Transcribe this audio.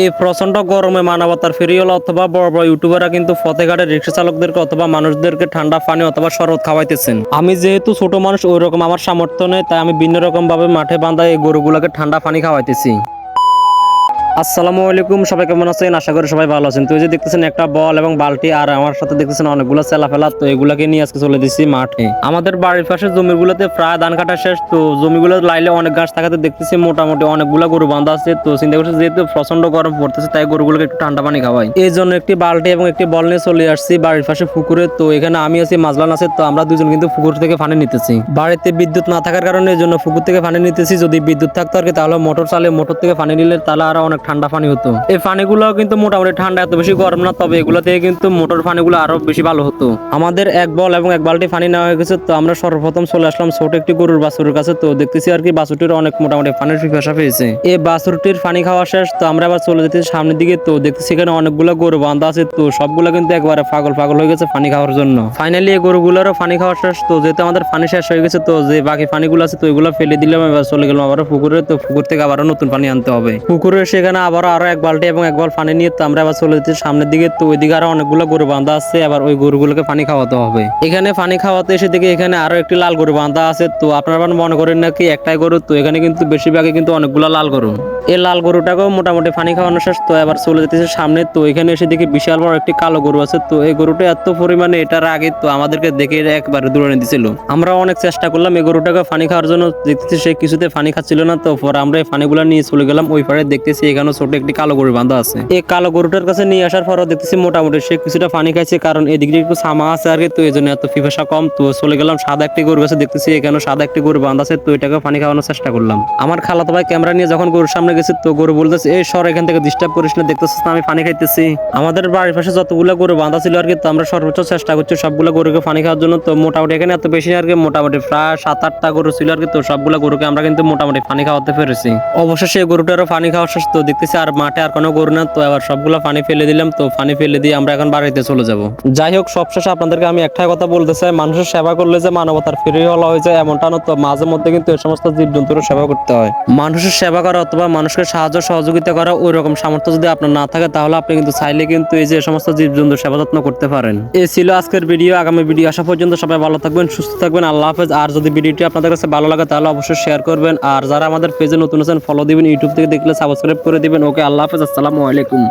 এই প্রচণ্ড গরমে মানবতার ফেরিওয়ালা অথবা বড় বড় ইউটিউবাররা কিন্তু ফতেঘাটে রিক্সা চালকদেরকে অথবা মানুষদেরকে ঠান্ডা পানি অথবা শরৎ খাওয়াইতেছেন। আমি যেহেতু ছোট মানুষ ওই রকম আমার সামর্থ্য নেই, তাই আমি ভিন্ন রকম ভাবে মাঠে বাঁধা এই গরুগুলোকে ঠান্ডা পানি খাওয়াইতেছি। আসসালামু আলাইকুম, সবাই কেমন আছেন? আশা করি সবাই ভালো আছেন। তো এই যে দেখতেছেন একটা বল এবং বালটি আর আমার সাথে দেখতেছেন অনেকগুলো চেলা ফেলা তো এগুলাকে নিয়ে আজকে চলে দিচ্ছি মাঠে। আমাদের বাড়ির পাশে জমিগুলোতে প্রায় ধান কাটা শেষ, তো জমিগুলো লাইলে অনেক গাছ থাকাতে দেখতেছি মোটামুটি অনেকগুলো গরু বাঁধা আছে। তো চিন্তা করছি যেহেতু প্রচণ্ড গরম পড়তেছে, তাই গরুগুলোকে একটু ঠান্ডা পানি খাওয়াই। এই জন্য একটি বালটি এবং একটি বল নিয়ে চলে আসছি বাড়ির পাশে পুকুরে। তো এখানে আমি আছি, মাজলান আছে, তো আমরা দুজন কিন্তু পুকুর থেকে পানি নিতেছি। বাড়িতে বিদ্যুৎ না থাকার কারণে এই জন্য পুকুর থেকে পানি নিতেছি। যদি বিদ্যুৎ থাকতো আর কি, তাহলে মোটর চালে মোটর থেকে পানি নিলে তাহলে আরও অনেক ঠান্ডা পানি হতো। এই পানিগুলো কিন্তু মোটামুটি ঠান্ডা, এত বেশি গরম না, তবে এগুলো থেকে কিন্তু মোটর পানিগুলো আরও বেশি ভালো হতো। আমাদের এক বল এবং এক বালতি পানি নেওয়া হয়ে গেছে, তো আমরা সর্বপ্রথম চলে আসলাম ছোট একটি গরুর বাছুরের কাছে। তো দেখতেছি আর কি বাছুরটির অনেক মোটামুটি পানির পিপাসা পেয়েছে। এই বাছুরটির পানি খাওয়া শেষ, তো আমরা আবার চলে যেতেছি সামনের দিকে। তো দেখতেছি এখানে অনেকগুলো গরু বাঁধা আছে, তো সবগুলো কিন্তু একবারে পাগল পাগল হয়ে গেছে পানি খাওয়ার জন্য। ফাইনালি এই গরুগুলোরও পানি খাওয়া শেষ, তো যেহেতু আমাদের পানি শেষ হয়ে গেছে, তো যে বাকি পানিগুলো আছে তো এগুলো ফেলে দিলাম, এবার চলে গেলাম আবার পুকুরে। তো পুকুর থেকে আবারও নতুন পানি আনতে হবে। পুকুরে সেখানে আবারও আরও এক বালতি এবং এক বল পানি নিয়ে তো আমরা আবার চলে যেতে সামনের দিকে। তো ওইদিকে আরও অনেকগুলো গরু বাঁধা আছে আবার ওই গরুগুলোকে পানি খাওয়াতে হবে। এখানে পানি খাওয়াতে এসে দেখি এখানে আরও একটি লাল গরু বাঁধা আছে। তো আপনারা মনে করেন নাকি একটাই গরু? তো এখানে কিন্তু বেশিরভাগই কিন্তু অনেকগুলো লাল গরু। এই লাল গরুটাকেও মোটামুটি পানি খাওয়ানো শেষ। তো এবার চলে যেতেছে সামনে, তো এখানে এসে দেখি বিশাল বড় একটি কালো গরু আছে। তো এই গরুটা এত পরিমাণে এটার আগে তো আমাদেরকে দেখে একবারে দূরে নিয়ে দিছিল আমরা অনেক চেষ্টা করলাম এই গরুটাকে পানি খাওয়ার জন্য। দেখতেছি সে কিছুতে পানি খাচ্ছিল না। তো পরে আমরা এই পানিগুলো নিয়ে চলে গেলাম। ওই পারে দেখতেছি এখানে ছোট একটি কালো গরু বাঁধা আছে। এই কালো গরুটার কাছে নিয়ে আসার পরও দেখতেছি মোটামুটি সে কিছুটা পানি খাইছে, কারণ এদিক একটু সামা আছে আর কি, তো এই জন্য এত পিপাসা কম। তো চলে গেলাম সাদা একটি গরু কাছে, দেখতেছি এখানে সাদা একটি গরু বাঁধা আছে, তো এটাকে পানি খাওয়ানোর চেষ্টা করলাম। আমার খালাতো ভাই ক্যামেরা নিয়ে যখন গরুর সামনে গেছে, তো গরু বলতেছে, এই সর, এখান থেকে ডিস্টার্ব করিস না, দেখতেছিস না, আমি পানি খাইতেছি। আমাদের বাড়ির পাশে যতগুলো গরু বাঁধা ছিল আর কি, তো আমরা সর্বোচ্চ চেষ্টা করছি সবগুলো গরুকে পানি খাওয়ার জন্য। তো মোটামুটি এখানে এত বেশি আর কি, মোটামুটি প্রায় সাত, আটটা গরু ছিল আর কি, তো সবগুলো গরুকে আমরা কিন্তু মোটামুটি পানি খাওয়াতে পেরেছি। অবশ্যই সেই গরুটারও পানি খাওয়া শেষ, তো দেখতেছি আর মাঠে আর কোনো গরু না তো এবার সবগুলো পানি ফেলে দিলাম, তো পানি ফেলে দিয়ে আমরা এখন বাড়িতে চলে যাব। যাই হোক, সবশেষে আপনাদেরকে আমি একটাই কথা বলতে চাই, মানুষের সেবা করলে যে মানবতার ফিরে হওয়া হয়ে যায় এমনটা না, তো মাঝে মধ্যে কিন্তু এই সমস্ত জীবজন্তুর সেবা করতে হয়। মানুষের সেবা করা অথবা মানুষকে সাহায্য সহযোগিতা করা, ওই রকম সামর্থ্য যদি আপনার না থাকে, তাহলে আপনি কিন্তু চাইলে কিন্তু এই যে সমস্ত জীবজন্তুর সেবা যত্ন করতে পারেন। এই ছিল আজকের ভিডিও, আগামী ভিডিও আসা পর্যন্ত সবাই ভালো থাকবেন, সুস্থ থাকবেন, আল্লাহ হাফেজ। আর যদি ভিডিওটি আপনাদের কাছে ভালো লাগে, তাহলে অবশ্যই শেয়ার করবেন। আর যারা আমাদের পেজে নতুন আছেন ফলো দিবেন ইউটিউব থেকে দেখলে সাবস্ক্রাইব করে দিবেন। ওকে আল্লাহ হাফেজ আসসালামু আলাইকুম।